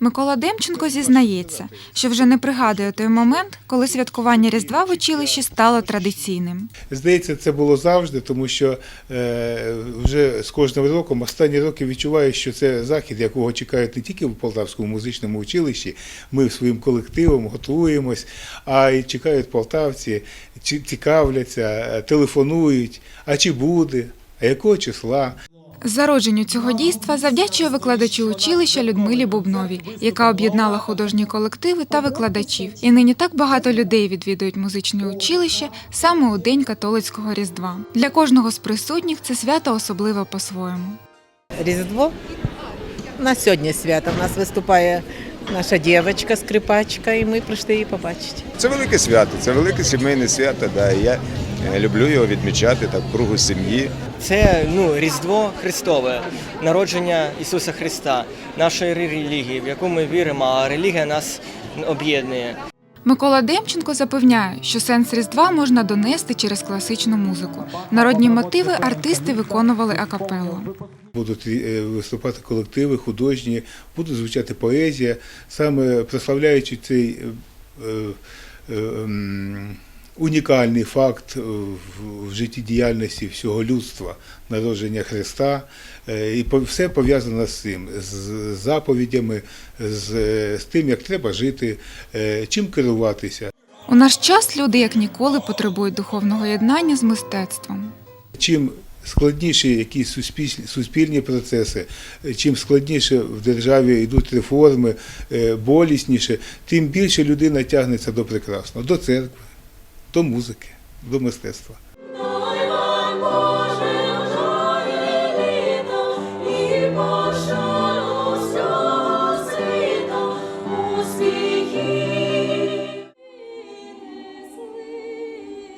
Микола Демченко зізнається, що вже не пригадує той момент, коли святкування Різдва в училищі стало традиційним. Здається, це було завжди, тому що е, вже з кожним роком, останні роки відчуваю, що це захід, якого чекають не тільки в Полтавському музичному училищі. Ми своїм колективом готуємось, а й чекають полтавці, ці- цікавляться, е, телефонують. А чи буде? А якого числа? Зародженню цього дійства завдячує викладачу училища Людмилі Бубнові, яка об'єднала художні колективи та викладачів. І нині так багато людей відвідують музичне училище саме у день католицького різдва. Для кожного з присутніх це свято особливе по-своєму. Різдво. на сьогодні свято. У нас виступає наша дівчинка, скрипачка, і ми прийшли її побачити. Це велике свято, це велике сімейне свято. Да. і Я е, люблю його відмічати так в кругу сім'ї. Це ну Різдво Христове, народження Ісуса Христа, нашої релігії, в яку ми віримо, а релігія нас об'єднує. Микола Демченко запевняє, що сенс Різдва можна донести через класичну музику. Народні мотиви артисти виконували акапелло. Будуть е, виступати колективи художні, буде звучати поезія, саме прославляючи цей е, е, унікальний факт е, в- життєдіяльності всього людства, народження Христа. Е, І все пов'язано з цим, з заповідями, з, з тим, як треба жити, е, чим керуватися. У наш час люди як ніколи потребують духовного єднання з мистецтвом. чим складніші якісь суспільні, суспільні процеси, чим складніше в державі йдуть реформи, болісніше, тим більше людина тягнеться до прекрасного, до церкви, до музики, до мистецтва.